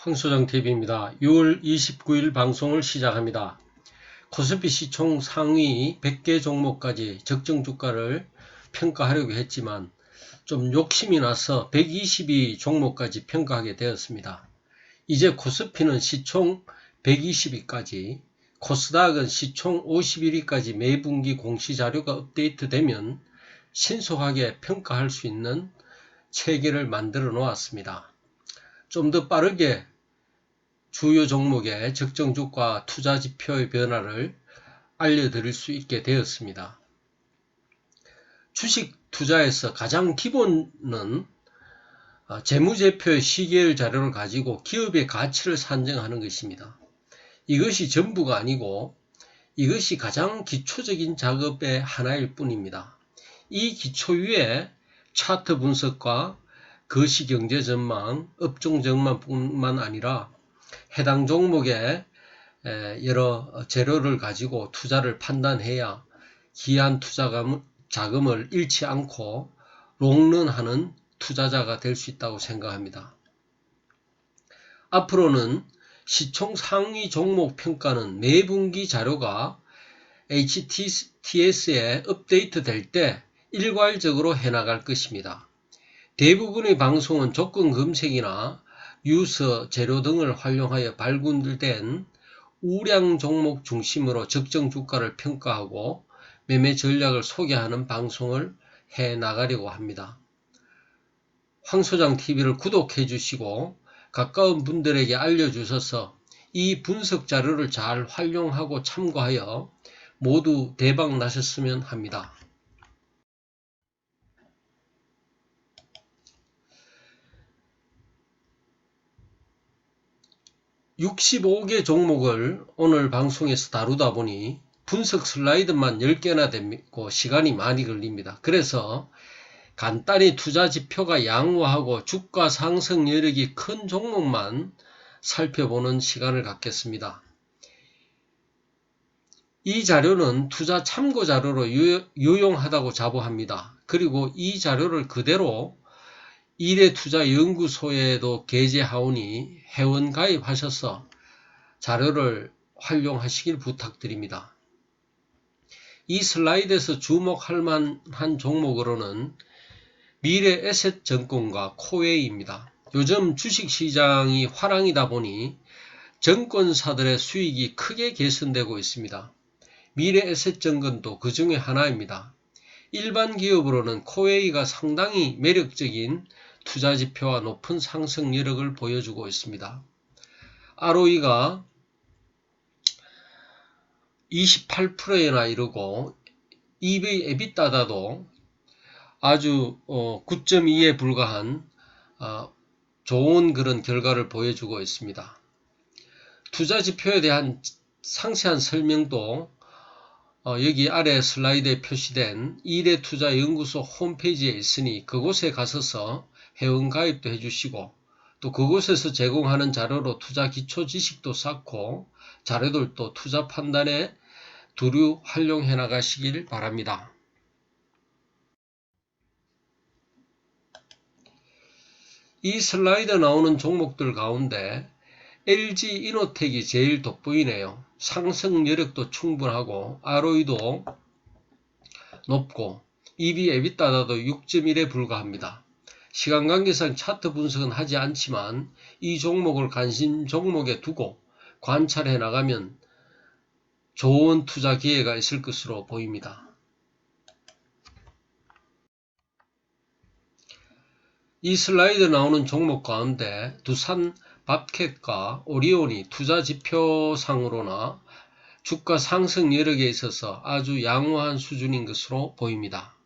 황소장TV입니다. 6월 29일 방송을 시작합니다. 코스피 시총 상위 100개 종목까지 적정 주가를 평가하려고 했지만 좀 욕심이 나서 122 종목까지 평가하게 되었습니다. 이제 코스피는 시총 120위까지, 코스닥은 시총 51위까지 매 분기 공시자료가 업데이트되면 신속하게 평가할 수 있는 체계를 만들어 놓았습니다. 좀 더 빠르게 주요 종목의 적정 주가 투자 지표의 변화를 알려드릴 수 있게 되었습니다. 주식 투자에서 가장 기본은 어, 재무제표의 시계열 자료를 가지고 기업의 가치를 산정하는 것입니다. 이것이 전부가 아니고 이것이 가장 기초적인 작업의 하나일 뿐입니다. 이 기초 위에 차트 분석과 거시 경제 전망, 업종 전망뿐만 아니라 해당 종목의 여러 재료를 가지고 투자를 판단해야 기한 투자 자금을 잃지 않고 롱런하는 투자자가 될 수 있다고 생각합니다. 앞으로는 시총 상위 종목 평가는 매 분기 자료가 HTS에 업데이트 될 때 일괄적으로 해나갈 것입니다. 대부분의 방송은 조건 검색이나 유서, 재료 등을 활용하여 발굴된 우량 종목 중심으로 적정 주가를 평가하고 매매 전략을 소개하는 방송을 해 나가려고 합니다. 황소장 TV를 구독해 주시고 가까운 분들에게 알려주셔서 이 분석 자료를 잘 활용하고 참고하여 모두 대박 나셨으면 합니다. 65개 종목을 오늘 방송에서 다루다 보니 분석 슬라이드만 10개나 되고 시간이 많이 걸립니다. 그래서 간단히 투자 지표가 양호하고 주가 상승 여력이 큰 종목만 살펴보는 시간을 갖겠습니다. 이 자료는 투자 참고 자료로 유용하다고 자부합니다. 그리고 이 자료를 그대로 일해투자연구소에도 게재하오니 회원 가입하셔서 자료를 활용하시길 부탁드립니다. 이 슬라이드에서 주목할 만한 종목으로는 미래 에셋 증권과 코웨이입니다. 요즘 주식시장이 화랑이다 보니 증권사들의 수익이 크게 개선되고 있습니다. 미래 에셋 증권도 그 중에 하나입니다. 일반 기업으로는 코웨이가 상당히 매력적인 투자 지표와 높은 상승 여력을 보여주고 있습니다. ROE가 28%에나 이르고 EV 에비따다도 아주 9.2에 어, 불과한 어, 좋은 그런 결과를 보여주고 있습니다. 투자 지표에 대한 상세한 설명도 어, 여기 아래 슬라이드에 표시된 이래투자연구소 홈페이지에 있으니 그곳에 가셔서 회원 가입도 해주시고 또 그곳에서 제공하는 자료로 투자 기초 지식도 쌓고 자료들도 투자 판단에 두루 활용해 나가시길 바랍니다. 이 슬라이드 나오는 종목들 가운데 LG 이노텍이 제일 돋보이네요. 상승 여력도 충분하고 ROE도 높고 에비따다도 6.1에 불과합니다. 시간 관계상 차트 분석은 하지 않지만 이 종목을 관심 종목에 두고 관찰해 나가면 좋은 투자 기회가 있을 것으로 보입니다. 이 슬라이드 나오는 종목 가운데 두산 밥캣과 오리온이 투자 지표상으로나 주가 상승 여력에 있어서 아주 양호한 수준인 것으로 보입니다.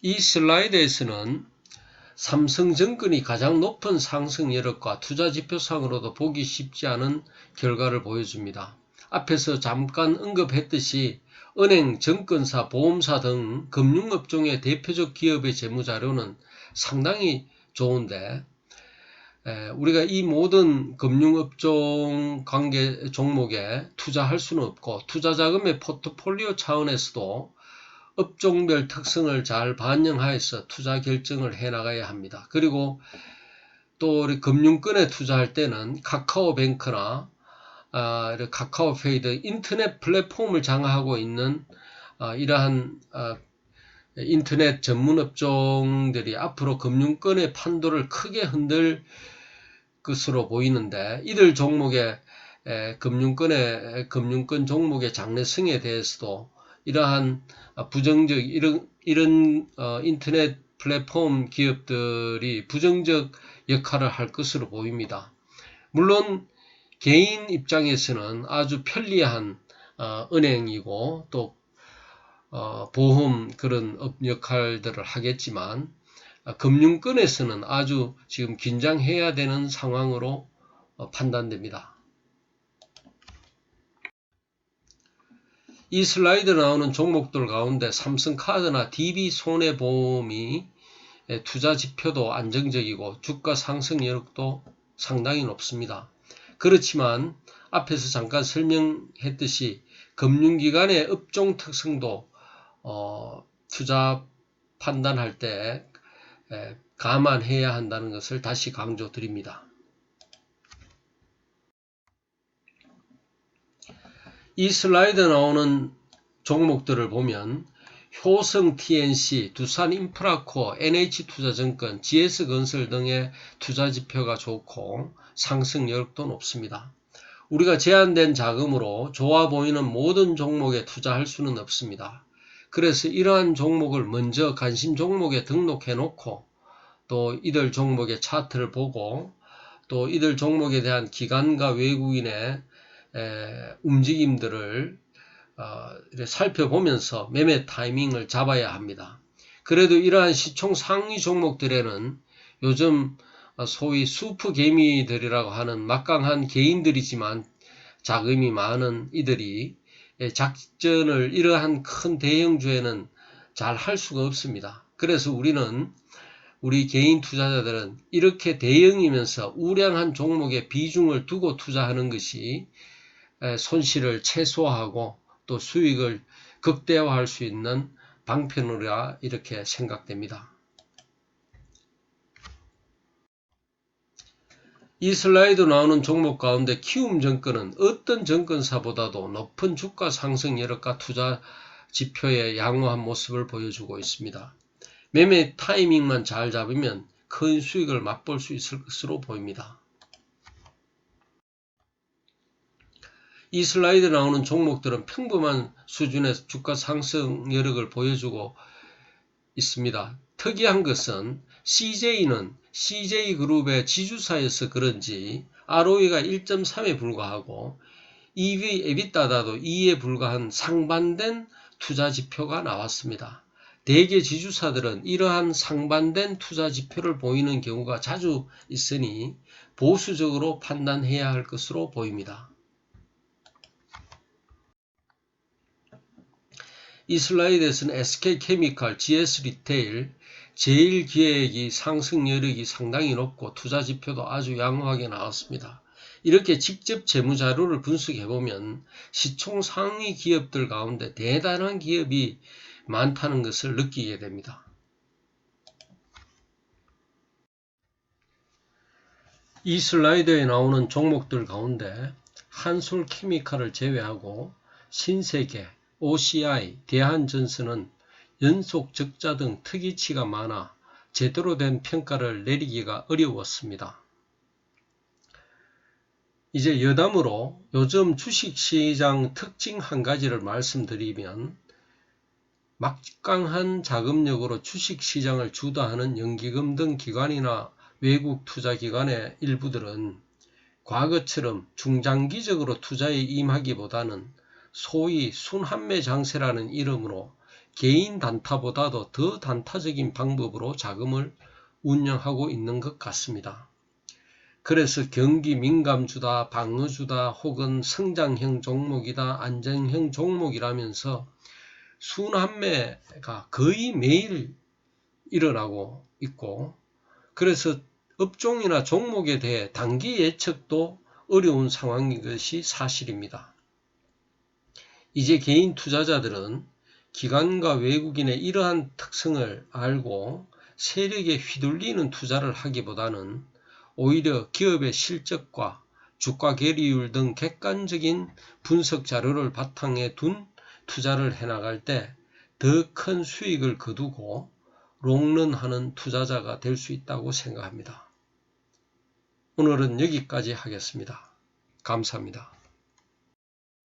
이 슬라이드에서는 삼성증권이 가장 높은 상승 여력과 투자 지표상으로도 보기 쉽지 않은 결과를 보여줍니다. 앞에서 잠깐 언급했듯이 은행, 증권사, 보험사 등 금융업종의 대표적 기업의 재무자료는 상당히 좋은데 우리가 이 모든 금융업종 관계 종목에 투자할 수는 없고 투자자금의 포트폴리오 차원에서도 업종별 특성을 잘 반영하여서 투자 결정을 해 나가야 합니다. 그리고 또 우리 금융권에 투자할 때는 카카오뱅크나 아, 이렇게 카카오페이 등 인터넷 플랫폼을 장악하고 있는 아, 이러한 아, 인터넷 전문 업종들이 앞으로 금융권의 판도를 크게 흔들 것으로 보이는데 이들 종목의 에, 금융권의 금융권 종목의 장래성에 대해서도 이러한 부정적 이런 이런 어, 인터넷 플랫폼 기업들이 부정적 역할을 할 것으로 보입니다. 물론 개인 입장에서는 아주 편리한 어, 은행이고 또 어, 보험 그런 업 역할들을 하겠지만 어, 금융권에서는 아주 지금 긴장해야 되는 상황으로 어, 판단됩니다. 이 슬라이드에 나오는 종목들 가운데 삼성카드나 DB손해보험이 투자 지표도 안정적이고 주가 상승 여력도 상당히 높습니다. 그렇지만 앞에서 잠깐 설명했듯이 금융기관의 업종 특성도 어, 투자 판단할 때 에, 감안해야 한다는 것을 다시 강조드립니다. 이 슬라이드에 나오는 종목들을 보면 효성 TNC, 두산 인프라코어, NH투자증권, GS건설 등의 투자 지표가 좋고 상승 여력도 높습니다. 우리가 제한된 자금으로 좋아 보이는 모든 종목에 투자할 수는 없습니다. 그래서 이러한 종목을 먼저 관심 종목에 등록해 놓고 또 이들 종목의 차트를 보고 또 이들 종목에 대한 기관과 외국인의 에, 움직임들을 어, 살펴보면서 매매 타이밍을 잡아야 합니다. 그래도 이러한 시총 상위 종목들에는 요즘 소위 수프 개미들이라고 하는 막강한 개인들이지만 자금이 많은 이들이 작전을 이러한 큰 대형주에는 잘 할 수가 없습니다. 그래서 우리는 우리 개인 투자자들은 이렇게 대형이면서 우량한 종목에 비중을 두고 투자하는 것이 손실을 최소화하고 또 수익을 극대화할 수 있는 방편으로 이렇게 생각됩니다. 이 슬라이드 나오는 종목 가운데 키움 증권은 어떤 증권사보다도 높은 주가 상승 여력과 투자 지표의 양호한 모습을 보여주고 있습니다. 매매 타이밍만 잘 잡으면 큰 수익을 맛볼 수 있을 것으로 보입니다. 이 슬라이드에 나오는 종목들은 평범한 수준의 주가 상승 여력을 보여주고 있습니다. 특이한 것은 CJ는 CJ그룹의 지주사여서 그런지 ROE가 1.3에 불과하고 EV, 에비따다도 2에 불과한 상반된 투자 지표가 나왔습니다. 대개 지주사들은 이러한 상반된 투자 지표를 보이는 경우가 자주 있으니 보수적으로 판단해야 할 것으로 보입니다. 이 슬라이드에서는 SK케미칼, GS리테일, 제일기획이 상승 여력이 상당히 높고 투자 지표도 아주 양호하게 나왔습니다. 이렇게 직접 재무 자료를 분석해 보면 시총 상위 기업들 가운데 대단한 기업이 많다는 것을 느끼게 됩니다. 이 슬라이드에 나오는 종목들 가운데 한솔 케미칼을 제외하고 신세계, OCI, 대한전선은 연속 적자 등 특이치가 많아 제대로 된 평가를 내리기가 어려웠습니다. 이제 여담으로 요즘 주식시장 특징 한 가지를 말씀드리면 막강한 자금력으로 주식시장을 주도하는 연기금 등 기관이나 외국 투자기관의 일부들은 과거처럼 중장기적으로 투자에 임하기보다는 소위 순환매 장세라는 이름으로 개인 단타보다도 더 단타적인 방법으로 자금을 운영하고 있는 것 같습니다. 그래서 경기 민감주다, 방어주다, 혹은 성장형 종목이다, 안정형 종목이라면서 순환매가 거의 매일 일어나고 있고, 그래서 업종이나 종목에 대해 단기 예측도 어려운 상황인 것이 사실입니다. 이제 개인 투자자들은 기관과 외국인의 이러한 특성을 알고 세력에 휘둘리는 투자를 하기보다는 오히려 기업의 실적과 주가 계리율 등 객관적인 분석 자료를 바탕에 둔 투자를 해나갈 때 더 큰 수익을 거두고 롱런하는 투자자가 될 수 있다고 생각합니다. 오늘은 여기까지 하겠습니다. 감사합니다.